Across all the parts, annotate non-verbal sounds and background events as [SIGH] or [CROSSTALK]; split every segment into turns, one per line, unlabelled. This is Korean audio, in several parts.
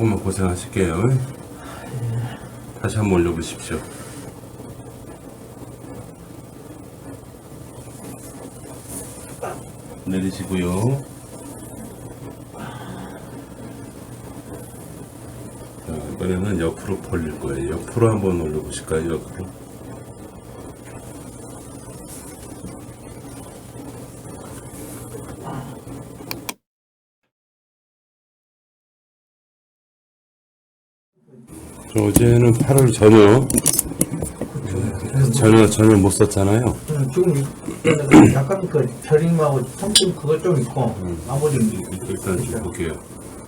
조금만 고생하실게요. 다시 한번 올려보십시오. 내리시고요. 자, 이번에는 옆으로 벌릴 거예요. 옆으로 한번 올려보실까요? 옆으로. 어제는 팔을 전혀 전혀 전혀 못 썼잖아요.
음, 지금 약간 그 저림하고 통증 그거 좀 있고 나머지는
일단 좀 볼게요.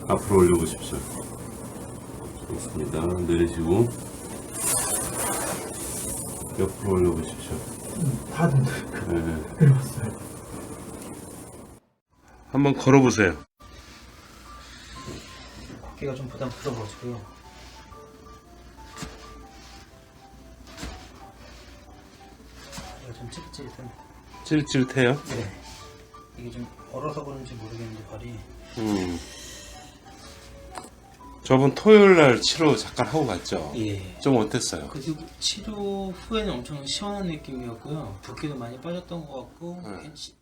앞으로 올려보십시오. 좋습니다. 내리시고 옆으로 올려보십시오.
다 된다.
네.
그랬어요.
한번 걸어보세요.
어깨가 좀 부담스러워가지고요. 이거 좀 찌릿찌릿한.
찌릿찌릿해요.
네. 이게 좀 얼어서 그런지 모르겠는데 발이.
음. 저번 토요일 날 치료 잠깐 하고 갔죠.
예.
좀 어땠어요?
그리고 치료 후에는 엄청 시원한 느낌이었고요. 붓기도 많이 빠졌던 것 같고.
네.
괜찮-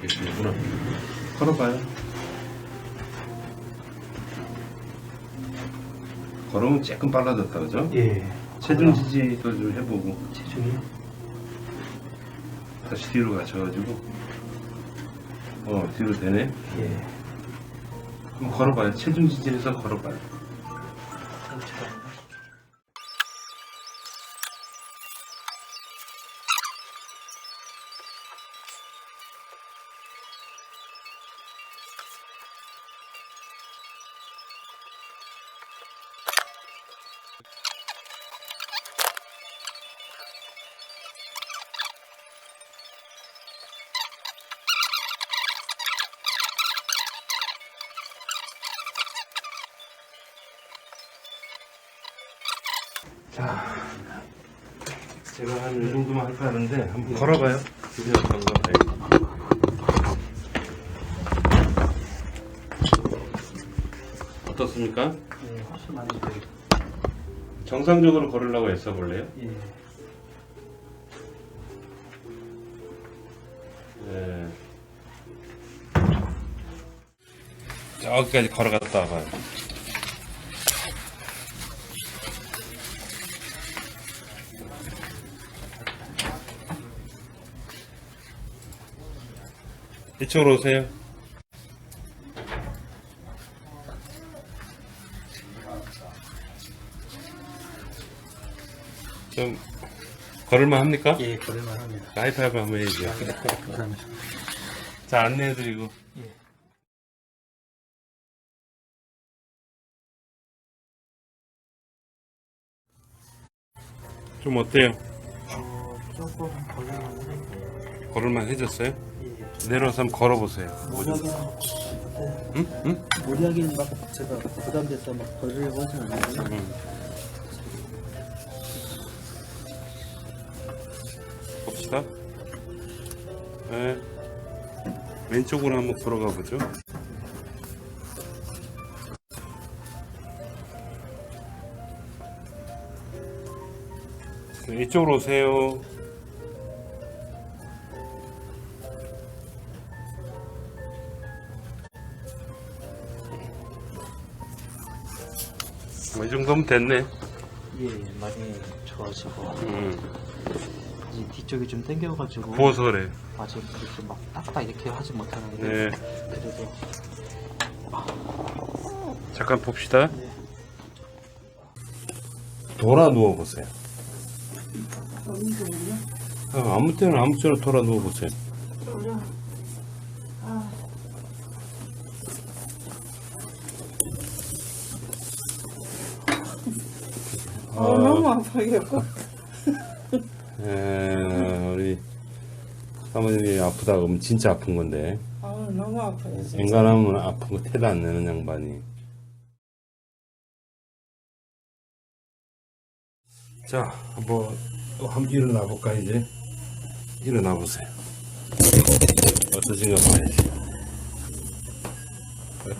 계시구나. 걸어봐요. 걸으면 조금 빨라졌다, 그죠?
예.
체중 지지도 좀 해보고
체중이.
다시 뒤로 가셔가지고 어 뒤로 되네.
예.
한번 걸어봐요. 체중 지지해서 걸어봐요. 자, 제가 한 이 정도만 할까 하는데 한번 걸어봐요. 그게 어떤가 봐요. 어떻습니까?
예, 훨씬 많이 보이고.
정상적으로 걸으려고 애써 볼래요?
예.
네. 저기까지 걸어갔다 와봐요. 이쪽으로 오세요. 좀 걸을만 합니까?
예, 그럴만 합니다.
하이파이브 한번 해야죠.
그러면.
자, 안내해드리고.
예.
좀 어때요?
어, 조금
걸을만 해졌어요?
예.
내려와서 한번 걸어보세요. 뭐죠? 응? 응?
무리하게 막 제가 부담돼서 막 걸으려고 하진 않아요.
응. 봅시다. 네. 왼쪽으로 한번 걸어가 보죠. 네, 이쪽으로 오세요. 뭐 이 정도면 됐네.
예, 많이 좋아지고
음,
이 뒤쪽이 좀 당겨가지고
부어서 그래.
아직 이렇게 막 딱딱 이렇게 하지 못하는데
네.
그래도
잠깐 봅시다.
네.
돌아 누워 보세요. 아, 아무 때나 아무 때나 돌아 누워 보세요.
아, 너무 아파요.
에, 우리 사모님이 아프다 그러면 진짜 아픈 건데.
아, 너무 아파요. 진짜.
인간하면 아픈 거 태도 안 내는 양반이. 자, 한번 또 한번 일어나 볼까 이제. 일어나 보세요. 어떠신가 봐야지.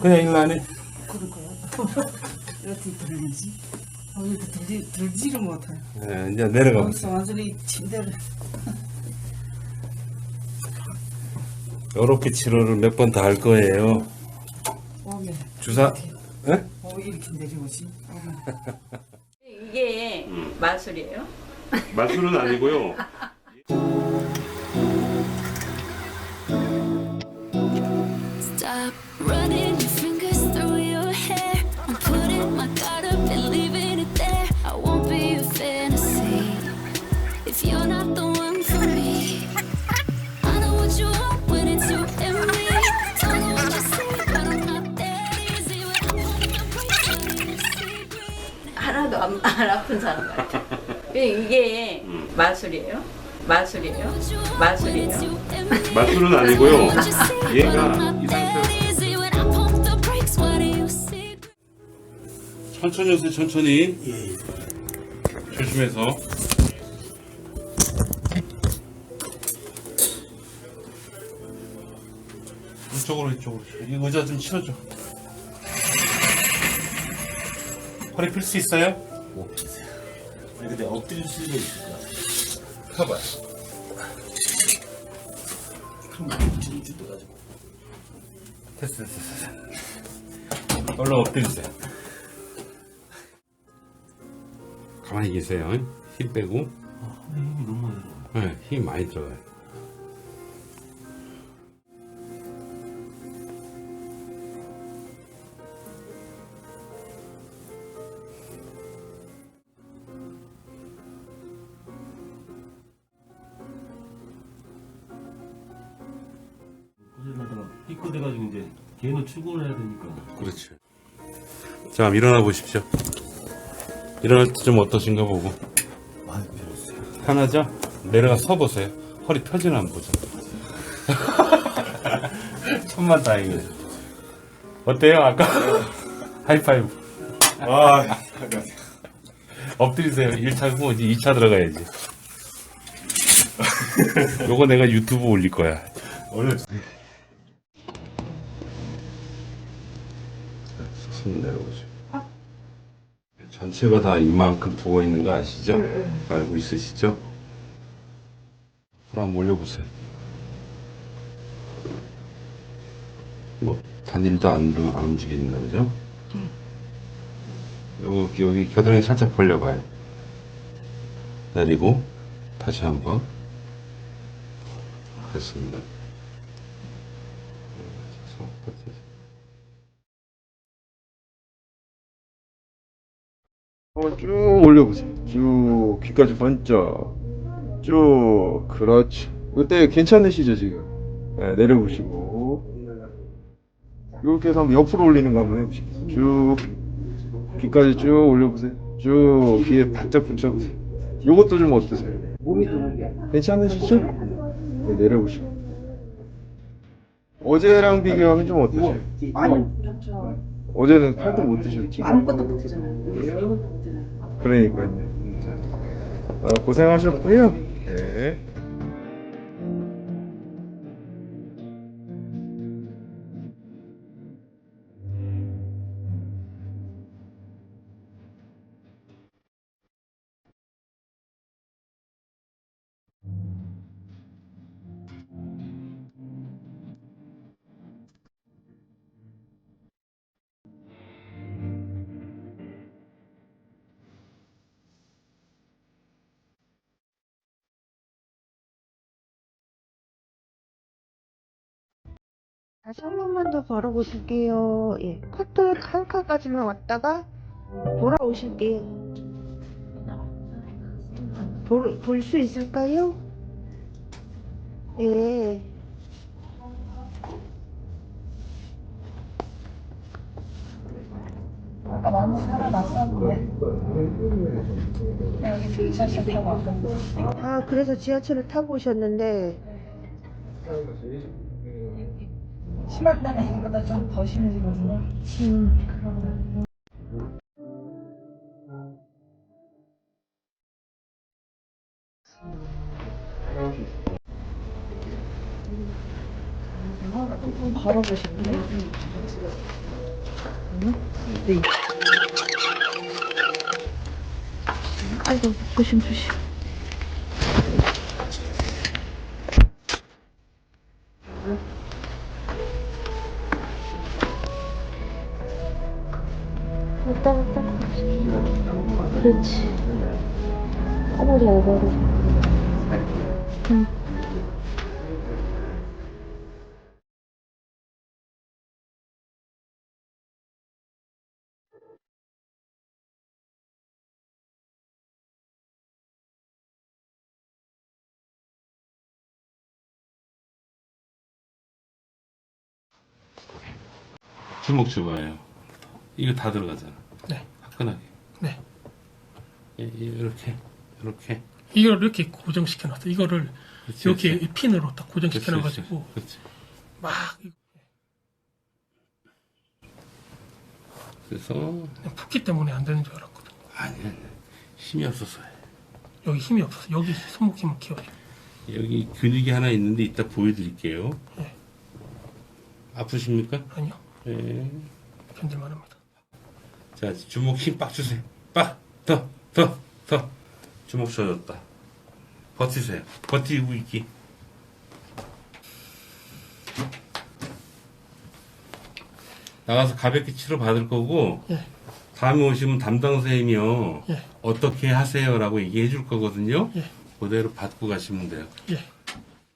그냥 일어나네.
그럴까요? [LAUGHS] 이렇게 들리지? 어, 이렇게 들리, 들지를 못해.
네, 이제 내려가 보세요.
여기서 완전히 침대를.
요렇게 치료를 몇번더할 거예요.
오게.
주사, 예?
어, 이렇게 내려오지?
이게 마술이에요?
마술은 아니고요.
Stop
하나도 안, 안 아픈 사람 같아. [LAUGHS] 이게 마술이에요? 마술이에요? 마술이에요? [LAUGHS]
마술은 아니고요.
얘가
이 상태로 천천히 오세요, 천천히. 조심해서. 이쪽으로, 이쪽으로. 이 의자 좀 치워줘. 허리 필수 있어요?
못 피세요. 아니 근데 엎드릴 수도 있을 것 같아요.
펴봐요.
그럼 질질 떠가지고.
됐어, 됐어, 됐어. 얼른 엎드리세요. 가만히 계세요. 힘 빼고.
아, 힘이 너무 많이 들어.
네, 힘이 많이 들어가
삐끗해가지고 이제 걔는 출근을 해야 되니까
그렇죠. 자, 그럼 일어나 보십시오. 일어날 때 좀 어떠신가 보고.
많이 편했어요.
편하죠? 내려가 서 보세요. 허리 펴지나 안 보죠? [LAUGHS] 천만 다행이에요. 어때요, 아까? [LAUGHS] 하이파이브.
아
엎드리세요. 1차고 이제 2차 들어가야지. 요거 내가 유튜브 올릴 거야.
원래
손 내려보세요. 전체가 다 이만큼 부어 있는 거 아시죠? 알고 있으시죠? 그럼 올려보세요. 뭐 단일도 안, 안 움직인다 그죠? 여기 여기 겨드랑이 살짝 벌려봐요. 내리고 다시 한번 됐습니다. 손 뻗으세요.
한번 쭉 올려보세요. 쭉 귀까지 번쩍. 쭉 그렇지. 이때 괜찮으시죠 지금? 네, 내려보시고 이렇게 해서 한번 옆으로 올리는 거 한번 해보시겠어요? 쭉 귀까지 쭉 올려보세요. 쭉 귀에 바짝 붙여보세요. 요것도 좀 어떠세요? 몸이 괜찮으시죠? 네, 내려보시고 어제랑 비교하면 좀 어떠세요? 어제는 팔도 못 드셨죠?
아무것도 못하잖아요.
그러니까요. 아, 고생하셨고요. 네.
다시 한 번만 더 걸어보실게요. 예. 커트 한 칸까지만 왔다가 돌아오실게요. 볼 수 있을까요? 예. 아, 그래서 지하철을 타고 오셨는데,
심할 때는 이거보다 좀 더 심해지거든요.
음. 그러면 좀 걸어보시는데? 응? 네. 아이고 조심 조심. 왔다 갔다 그렇지 어머 잘 걸어 응.
주먹 줘봐요. 이거 다 들어가잖아.
네.
화끈하게.
네.
이- 이- 이렇게, 이렇게.
이걸 이렇게 고정시켜 놨어. 이거를
그렇지,
이렇게. 이 핀으로 딱 고정시켜 놔 가지고
그렇지.
막
그래서
붓기 때문에 안 되는 줄 알았거든.
아니, 아니 힘이 없어서 해.
여기 힘이 없어서 여기 손목 힘을 키워요.
여기 근육이 하나 있는데 이따 보여드릴게요.
네.
아프십니까?
아니요,
네.
견딜만합니다.
자, 주먹 힘 빡 주세요. 빡! 더! 더! 더! 주먹 젖었다. 버티세요. 버티고 있기. 나가서 가볍게 치료 받을 거고,
예.
다음에 오시면 담당 선생님이요.
예.
어떻게 하세요라고 얘기해 줄 거거든요.
예.
그대로 받고 가시면 돼요.
예.